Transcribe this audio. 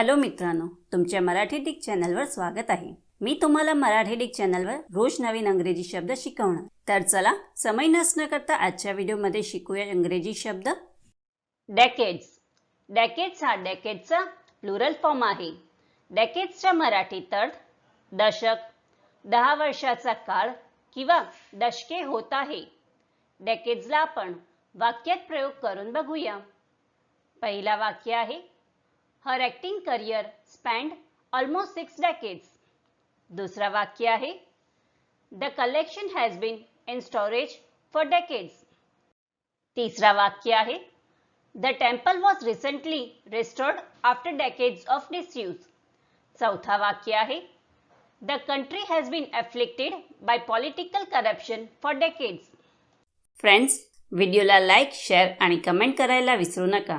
Hello मित्रांनो तुमच्या Marathi Dick चॅनलवर स्वागत आहे. मी तुम्हाला मराठी डिक चॅनलवर रोज नवीन अंग्रेजी शब्द शिकवणार. तर चला समय नसणं करता आजच्या व्हिडिओमध्ये शिकूया इंग्रजी शब्द. डेकेड्स डॅकेट्स हा डेकेडचा प्लुरल फॉर्म आहे. डॅकेट्सच्या मराठीत अर्थ दशक दहा वर्षाचा काळ किंवा दशके होत आहे. डॅकेट्सला आपण वाक्यात प्रयोग करून बघूया. पहिला वाक्य आहे her acting career spanned almost six decades दुसरा वाक्य आहे the collection has been in storage for decades तिसरा वाक्य आहे the temple was recently restored after decades of disuse चौथा वाक्य आहे the country has been afflicted by political corruption for decades friends व्हिडिओला लाईक शेअर आणि कमेंट करायला विसरू नका.